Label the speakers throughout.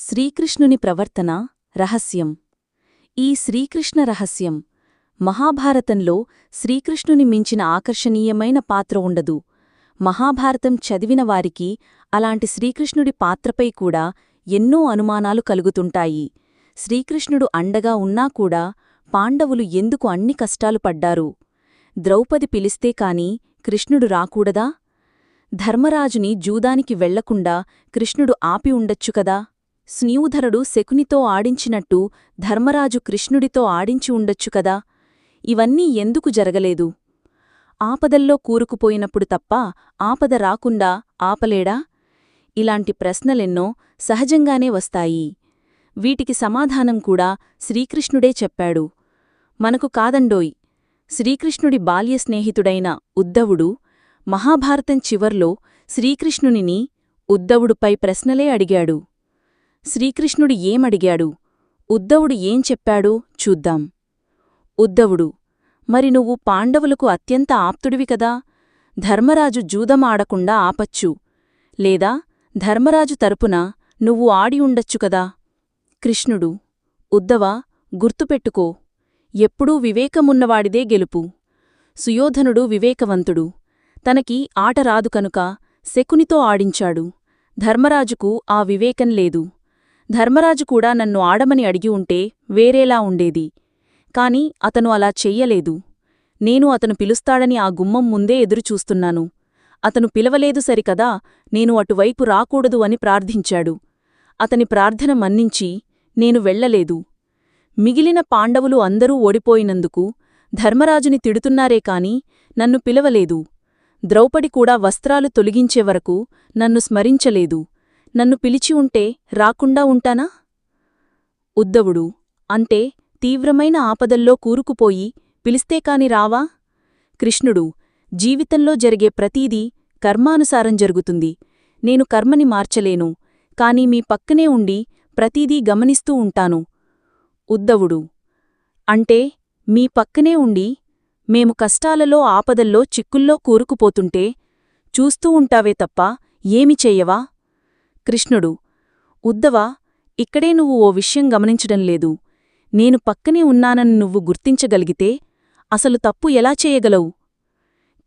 Speaker 1: శ్రీకృష్ణుని ప్రవర్తన రహస్యం. ఈ శ్రీకృష్ణ రహస్యం మహాభారతంలో శ్రీకృష్ణుని మించిన ఆకర్షణీయమైన పాత్ర ఉండదు. మహాభారతం చదివిన వారికి అలాంటి శ్రీకృష్ణుడి పాత్రపై కూడా ఎన్నో అనుమానాలు కలుగుతుంటాయి. శ్రీకృష్ణుడు అండగా ఉన్నా కూడా పాండవులు ఎందుకు అన్ని కష్టాలు పడ్డారు? ద్రౌపది పిలిస్తే కాని కృష్ణుడు రాకూడదా? ధర్మరాజుని జూదానికి వెళ్ళకుండా కృష్ణుడు ఆపి ఉండొచ్చు కదా? స్నీవుధరుడు శకునితో ఆడించినట్టు ధర్మరాజు కృష్ణుడితో ఆడించి ఉండొచ్చు కదా? ఇవన్నీ ఎందుకు జరగలేదు? ఆపదల్లో కూరుకుపోయినప్పుడు తప్ప ఆపద రాకుండా ఆపలేడా? ఇలాంటి ప్రశ్నలెన్నో సహజంగానే వస్తాయి. వీటికి సమాధానం కూడా శ్రీకృష్ణుడే చెప్పాడు. మనకు కాదండోయ్! శ్రీకృష్ణుడి బాల్య స్నేహితుడైన ఉద్ధవుడు మహాభారతం చివర్లో శ్రీకృష్ణునిని ఉద్ధవుడుపై ప్రశ్నలే అడిగాడు. శ్రీకృష్ణుడు ఏమడిగాడు? ఉద్దవుడు ఏం చెప్పాడో? చూద్దాం. ఉద్దవుడు మరి నువ్వు పాండవులకు అత్యంత ఆప్తుడివి కదా? ధర్మరాజు జూదమాడకుండా ఆపచ్చు. లేదా ధర్మరాజు తరపున నువ్వు ఆడి ఉండొచ్చు కదా? కృష్ణుడు ఉద్దవా గుర్తుపెట్టుకో. ఎప్పుడూ వివేకమున్నవాడిదే గెలుపు. సుయోధనుడు వివేకవంతుడు. తనకి ఆట రాదు కనుక శకునితో ఆడించాడు. ధర్మరాజుకు ఆ వివేకం లేదు. ధర్మరాజు కూడా నన్ను ఆడమని అడిగి ఉంటే వేరేలా ఉండేది. కాని అతను అలా చెయ్యలేదు. నేను అతను పిలుస్తాడని ఆ గుమ్మం ముందే ఎదురుచూస్తున్నాను. అతను పిలవలేదు సరికదా నేను అటువైపు రాకూడదు అని ప్రార్థించాడు. అతని ప్రార్థన మన్నించి నేను వెళ్ళలేదు మిగిలిన పాండవులు అందరూ ఓడిపోయినందుకు ధర్మరాజుని తిడుతున్నారే కాని నన్ను పిలవలేదు. ద్రౌపడి కూడా వస్త్రాలు తొలగించే వరకు నన్ను స్మరించలేదు. నన్ను పిలిచి ఉంటే రాకుండా ఉంటానా? ఉద్దవుడు. అంటే తీవ్రమైన ఆపదల్లో కూరుకుపోయి పిలిస్తే కాని రావా? కృష్ణుడు. జీవితంలో జరిగే ప్రతీదీ కర్మానుసారం జరుగుతుంది. నేను కర్మని మార్చలేను. కాని మీ పక్కనే ఉండి ప్రతీదీ గమనిస్తూ ఉంటాను. ఉద్దవుడు. అంటే మీ పక్కనే ఉండి మేము కష్టాలలో ఆపదల్లో చిక్కుల్లో కూరుకుపోతుంటే చూస్తూ ఉంటావే తప్ప ఏమి చెయ్యవా కృష్ణుడు ఉద్దవా ఇక్కడే నువ్వు ఓ విషయం గమనించడం లేదు. నేను పక్కనే ఉన్నానని నువ్వు గుర్తించగలిగితే అసలు తప్పు ఎలా చేయగలవు?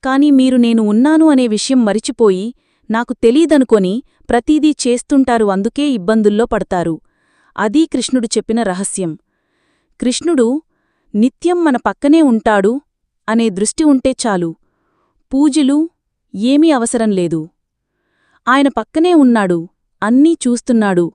Speaker 1: కాని మీరు నేను ఉన్నాను అనే విషయం మరిచిపోయి నాకు తెలీదనుకొని ప్రతీదీ చేస్తుంటారు అందుకే ఇబ్బందుల్లో పడతారు. అదీ కృష్ణుడు చెప్పిన రహస్యం. కృష్ణుడు నిత్యం మన పక్కనే ఉంటాడు అనే దృష్టి ఉంటే చాలు. పూజలు ఏమీ అవసరం లేదు. ఆయన పక్కనే ఉన్నాడు. అన్నీ చూస్తున్నాడు.